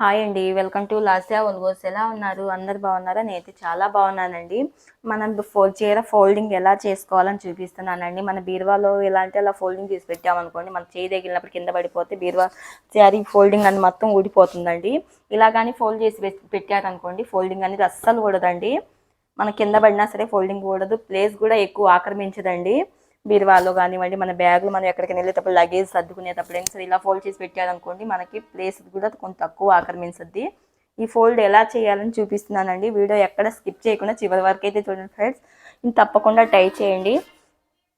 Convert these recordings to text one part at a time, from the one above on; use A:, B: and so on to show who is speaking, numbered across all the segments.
A: Hi అండి welcome to Lasya ఒల్గోస్ ఎలా ఉన్నారు? అందరు బాగున్నారా? నేనైతే చాలా బాగున్నానండి. మనం ఫోల్ చీర ఫోల్డింగ్ ఎలా చేసుకోవాలని చూపిస్తున్నానండి. మన బీరువాలో ఎలాంటి అలా ఫోల్డింగ్ చేసి పెట్టామనుకోండి మన చేయి తగిలినప్పుడు కింద పడిపోతే బీరువా శారీ ఫోల్డింగ్ అని మొత్తం ఊడిపోతుందండి. ఇలా కానీ ఫోల్డ్ చేసి పెట్టారనుకోండి ఫోల్డింగ్ అనేది అస్సలు ఊడదండి. మన కింద పడినా సరే ఫోల్డింగ్ ఊడదు. ప్లేస్ కూడా ఎక్కువ ఆక్రమించదండి. బీరువాలో కానివ్వండి మన బ్యాగులు మనం ఎక్కడికి వెళ్ళేటప్పుడు లగేజ్ సర్దుకునేటప్పుడు అయినా సరే ఇలా ఫోల్డ్ చేసి పెట్టారనుకోండి మనకి ప్లేస్ కూడా కొంచెం తక్కువ ఆక్రమించద్ది. ఈ ఫోల్డ్ ఎలా చేయాలని చూపిస్తున్నానండి. వీడియో ఎక్కడ స్కిప్ చేయకుండా చివరి వరకు అయితే చూడండి ఫ్రెండ్స్ ఇది తప్పకుండా ట్రై చేయండి.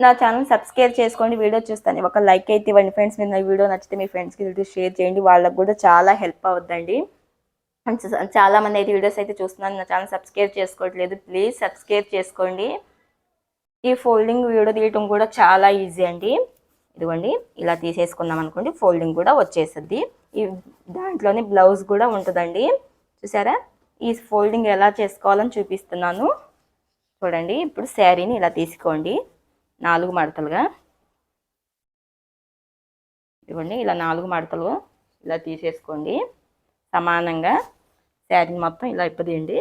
A: నా ఛానల్ సబ్స్క్రైబ్ చేసుకోండి. వీడియో చూస్తాను. ఒక లైక్ అయితే ఇవ్వండి ఫ్రెండ్స్ మీరు నా వీడియో నచ్చితే మీ ఫ్రెండ్స్కి షేర్ చేయండి. వాళ్ళకి కూడా చాలా హెల్ప్ అవుద్దండి. చాలామంది చాలా అయితే వీడియోస్ అయితే చూస్తున్నాను నా ఛానల్ సబ్స్క్రైబ్ చేసుకోవట్లేదు. ప్లీజ్ సబ్స్క్రైబ్ చేసుకోండి. ఈ ఫోల్డింగ్ వీడియో తీయటం కూడా చాలా ఈజీ అండి. ఇదిగోండి ఇలా తీసేసుకున్నాం అనుకోండి ఫోల్డింగ్ కూడా వచ్చేస్తుంది. ఈ దాంట్లోనే బ్లౌజ్ కూడా ఉంటుందండి. చూసారా? ఈ ఫోల్డింగ్ ఎలా చేసుకోవాలని చూపిస్తున్నాను. చూడండి ఇప్పుడు శారీని ఇలా తీసుకోండి. నాలుగు మడతలుగా. ఇదిగోండి ఇలా నాలుగు మడతలు ఇలా తీసేసుకోండి. సమానంగా శారీని మొత్తం ఇలా ఇప్పదీయండి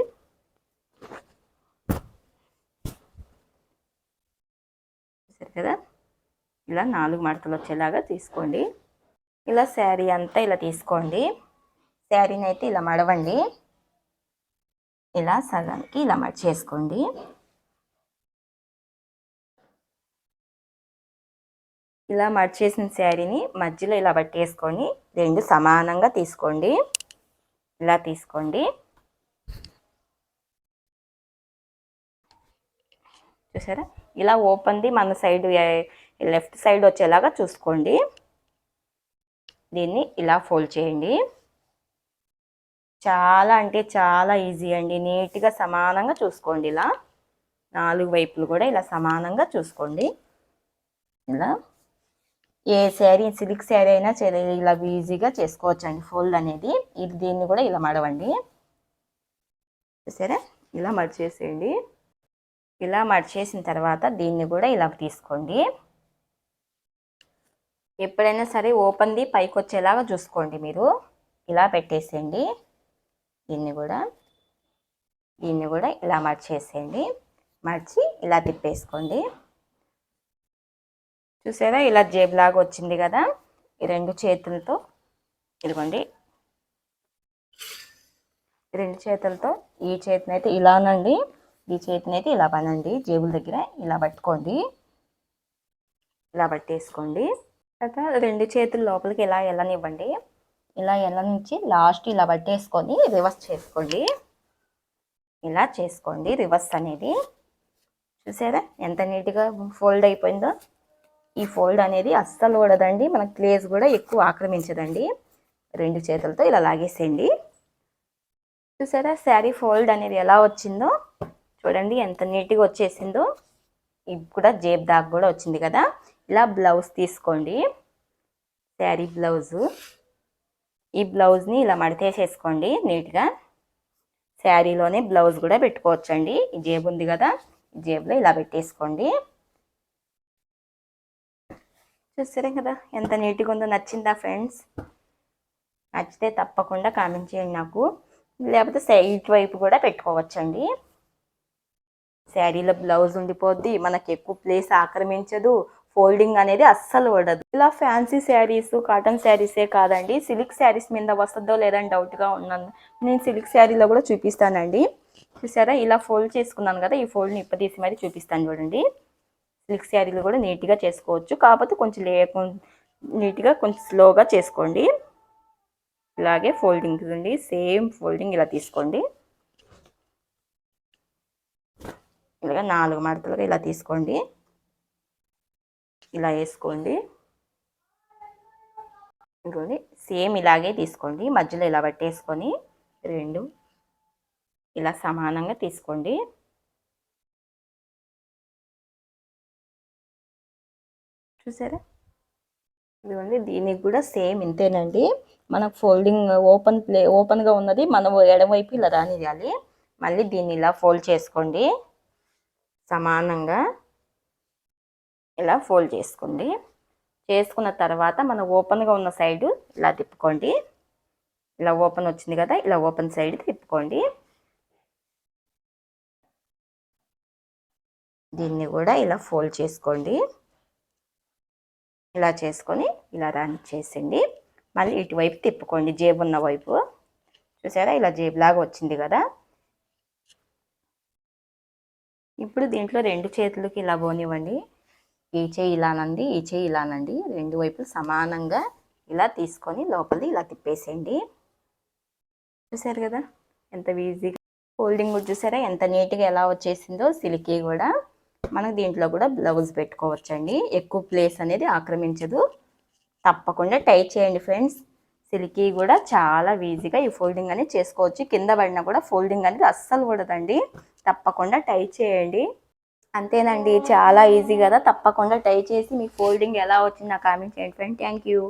A: సరే కదా? ఇలా నాలుగు మడతలు వచ్చేలాగా తీసుకోండి. ఇలా శారీ అంతా ఇలా తీసుకోండి. శారీని అయితే ఇలా మడవండి. ఇలా సగానికి ఇలా మడిచేసుకోండి. ఇలా మడిచేసిన శారీని మధ్యలో ఇలా పట్టేసుకొని రెండు సమానంగా తీసుకోండి. ఇలా తీసుకోండి. చూసారా? ఇలా ఓపెన్ది మన సైడ్ లెఫ్ట్ సైడ్ వచ్చేలాగా చూసుకోండి. దీన్ని ఇలా ఫోల్డ్ చేయండి. చాలా అంటే చాలా ఈజీ అండి. నీట్గా సమానంగా చూసుకోండి ఇలా. నాలుగు వైపులు కూడా ఇలా సమానంగా చూసుకోండి. ఇలా. ఏ శారీ సిల్క్ శారీ అయినా సరే ఇలా ఈజీగా చేసుకోవచ్చు అండి ఫోల్డ్ అనేది. ఇది దీన్ని కూడా ఇలా మడవండి. సరే ఇలా మడిచేసేయండి. ఇలా మడిచేసిన తర్వాత దీన్ని కూడా ఇలా తీసుకోండి. ఎప్పుడైనా సరే ఓపెన్ది పైకి వచ్చేలాగా చూసుకోండి మీరు. ఇలా పెట్టేసేయండి. దీన్ని కూడా దీన్ని కూడా ఇలా మడిచేసేయండి. మడిచి ఇలా తిప్పేసుకోండి. చూసారా? ఇలా జేబులాగా వచ్చింది కదా? ఈ రెండు చేతులతో ఇదిగోండి. రెండు చేతులతో ఈ చేతినైతే ఇలానండి. ఈ చేతినైతే ఇలా పనండి. జేబుల దగ్గర ఇలా పట్టుకోండి. ఇలా పట్టేసుకోండి. తర్వాత రెండు చేతుల లోపలికి ఇలా ఎల్లనివ్వండి ఇలా వెళ్ళనిచ్చి లాస్ట్ ఇలా పట్టేసుకొని రివర్స్ చేసుకోండి. ఇలా చేసుకోండి. రివర్స్ అనేది చూసారా? ఎంత నీట్గా ఫోల్డ్ అయిపోయిందో. ఈ ఫోల్డ్ అనేది అస్సలు ఓడదండి మన క్లేజ్ కూడా ఎక్కువ ఆక్రమించదండి. రెండు చేతులతో ఇలా లాగేసేయండి. చూసారా? శారీ ఫోల్డ్ అనేది ఎలా వచ్చిందో. చూడండి ఎంత నీట్గా వచ్చేసిందో. ఇది కూడా జేబ్ దాకా కూడా వచ్చింది కదా. ఇలా బ్లౌజ్ తీసుకోండి. శారీ బ్లౌజు. ఈ బ్లౌజ్ని ఇలా మడతేసేసుకోండి నీట్గా. శారీలోనే బ్లౌజ్ కూడా పెట్టుకోవచ్చండి. ఈ జేబు ఉంది కదా. ఈ జేబులో ఇలా పెట్టేసుకోండి. చూసారే కదా? ఎంత నీట్గా ఉందో నచ్చిందా ఫ్రెండ్స్? నచ్చితే తప్పకుండా కామెంట్ చేయండి నాకు. లేకపోతే సైడ్ వైపు కూడా పెట్టుకోవచ్చండి. శారీలో బ్లౌజ్ ఉండిపోద్ది మనకి ఎక్కువ ప్లేస్ ఆక్రమించదు ఫోల్డింగ్ అనేది అస్సలు పడదు. ఇలా ఫ్యాన్సీ శారీస్ కాటన్ శారీసే కాదండి సిల్క్ శారీస్ మీద వస్తుందో లేదని డౌట్గా ఉన్నాను. నేను సిల్క్ శారీలో కూడా చూపిస్తానండి. చూసారా? ఇలా ఫోల్డ్ చేసుకున్నాను కదా ఈ ఫోల్డ్ని ఇప్పదీసి మరి చూపిస్తాను చూడండి. సిల్క్ శారీలు కూడా నీట్గా చేసుకోవచ్చు. కాకపోతే కొంచెం లే నీట్గా కొంచెం స్లోగా చేసుకోండి. ఇలాగే ఫోల్డింగ్ చూడండి సేమ్ ఫోల్డింగ్ ఇలా తీసుకోండి. ఇలాగ నాలుగు మడతలుగా ఇలా తీసుకోండి. ఇలా వేసుకోండి. ఇంకోండి సేమ్ ఇలాగే తీసుకోండి. మధ్యలో ఇలా పట్టేసుకొని రెండు ఇలా సమానంగా తీసుకోండి. చూసారా? ఇదిగోండి దీనికి కూడా సేమ్ ఇంతేనండి. మనకు ఫోల్డింగ్ ఓపెన్ ప్లే ఓపెన్గా ఉన్నది మనం ఎడమవైపు ఇలా రానియాలి మళ్ళీ దీన్ని ఇలా ఫోల్డ్ చేసుకోండి. సమానంగా ఇలా ఫోల్డ్ చేసుకోండి. చేసుకున్న తర్వాత మన ఓపెన్గా ఉన్న సైడ్ ఇలా తిప్పుకోండి. ఇలా ఓపెన్ వచ్చింది కదా ఇలా ఓపెన్ సైడ్ తిప్పుకోండి. దీన్ని కూడా ఇలా ఫోల్డ్ చేసుకోండి. ఇలా చేసుకొని ఇలా రన్ చేసింది మళ్ళీ ఇటువైపు తిప్పుకోండి జేబు ఉన్న వైపు. చూసారా? ఇలా జేబులాగా వచ్చింది కదా. ఇప్పుడు దీంట్లో రెండు చేతులకి ఇలా పోనివ్వండి ఈ చేయి ఇలానండి ఈ చేయి ఇలానండి. రెండు వైపులు సమానంగా ఇలా తీసుకొని లోపలి ఇలా తిప్పేసేయండి. చూసారు కదా? ఎంత ఈజీగా ఫోల్డింగ్ చూసారా? ఎంత నీట్గా ఎలా వచ్చేసిందో సిల్కీ కూడా. మనకు దీంట్లో కూడా బ్లౌజ్ పెట్టుకోవచ్చండి. ఎక్కువ ప్లేస్ అనేది ఆక్రమించదు. తప్పకుండా టై చేయండి ఫ్రెండ్స్. సిల్కీ కూడా చాలా ఈజీగా ఈ ఫోల్డింగ్ అనేది చేసుకోవచ్చు. కింద పడినా కూడా ఫోల్డింగ్ అనేది అస్సలు కూడదండి తప్పకుండా టై చేయండి. అంతేనండి చాలా ఈజీ కదా. తప్పకుండా టై చేసి మీ ఫోల్డింగ్ ఎలా వచ్చింది నాకు కామెంట్ చేయండి. Friend thank you